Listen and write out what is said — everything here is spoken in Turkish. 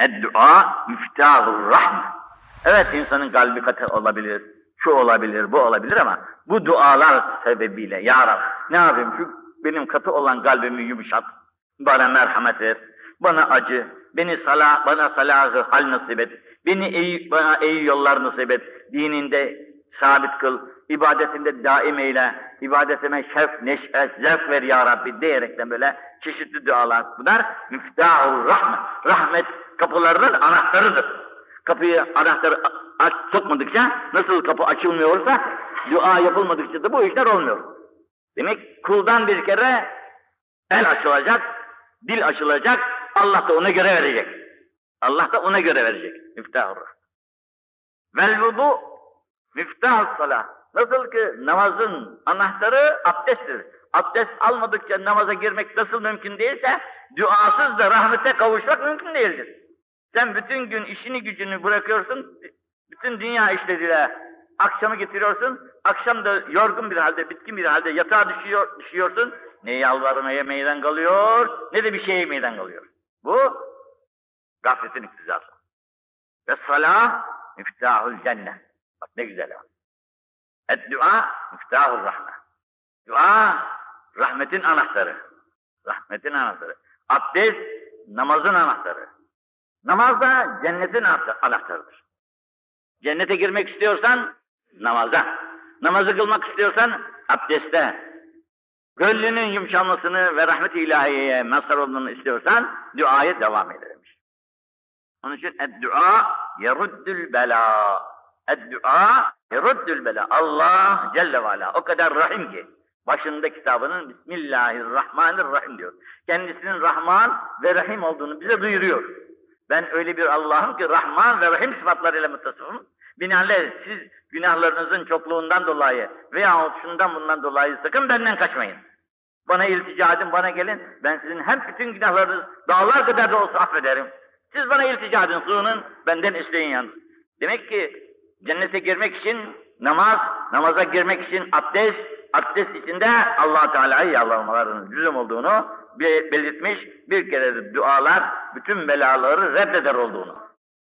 Eddua müftahur rahme. Evet insanın kalbi katı olabilir, şu olabilir, bu olabilir ama bu dualar sebebiyle Ya Rab ne yapayım şu benim katı olan kalbimi yumuşat, bana merhamet ver, bana acı, beni sala, bana salahı hal nasip et, beni iyi, bana iyi yollar nasip et, dininde sabit kıl, ibadetinde daim eyle, ibadetime şevk, neşe, zevk ver ya Rabbi diyerekten böyle çeşitli dualar. Bunlar müftahur rahmet. Rahmet kapılarının anahtarıdır. Kapıyı anahtarı aç, sokmadıkça nasıl kapı açılmıyorsa dua yapılmadıkça da bu işler olmuyor. Demek kuldan bir kere el açılacak, dil açılacak, Allah da ona göre verecek. Allah da ona göre verecek. Müftahur rahmet. Vel vudu Miftah salah. Nasıl ki namazın anahtarı abdesttir. Abdest almadıkça namaza girmek nasıl mümkün değilse, duasız da rahmete kavuşmak mümkün değildir. Sen bütün gün işini gücünü bırakıyorsun, bütün dünya işleriyle akşamı getiriyorsun, akşam da yorgun bir halde, bitkin bir halde yatağa düşüyor, düşüyorsun, ne yalvarmaya meydan kalıyor, ne de bir şeye meydan kalıyor. Bu, gafletin iktizası. Ve salah, miftahul cennet. Bak ne güzel ya. Et-dua müftahur rahme. Dua rahmetin anahtarı. Rahmetin anahtarı. Abdest namazın anahtarı. Namaz da cennetin anahtarıdır. Cennete girmek istiyorsan namaza. Namazı kılmak istiyorsan abdeste. Gönlünün yumuşamasını ve rahmet-i ilahiyeye mazhar olmanı istiyorsan duaya devam edermiş. Onun için et-dua yeruddül bela. Eddua yeruddül bela. Allah Celle ve o kadar rahim ki. Başında kitabının Bismillahirrahmanirrahim diyor. Kendisinin Rahman ve Rahim olduğunu bize duyuruyor. Ben öyle bir Allah'ım ki Rahman ve Rahim sıfatlarıyla muttasıfım. Binaenaleyh siz günahlarınızın çokluğundan dolayı veya şundan bundan dolayı sakın benden kaçmayın. Bana iltica edin, bana gelin. Ben sizin hem bütün günahlarınız dağlar kadar da olsa affederim. Siz bana iltica edin, sığının, benden isteyin yalnız. Demek ki Cennete girmek için namaz, namaza girmek için abdest, abdest içinde allah Teala'yı yalvarmaların lüzum olduğunu belirtmiş, bir kere dualar bütün belaları reddeder olduğunu.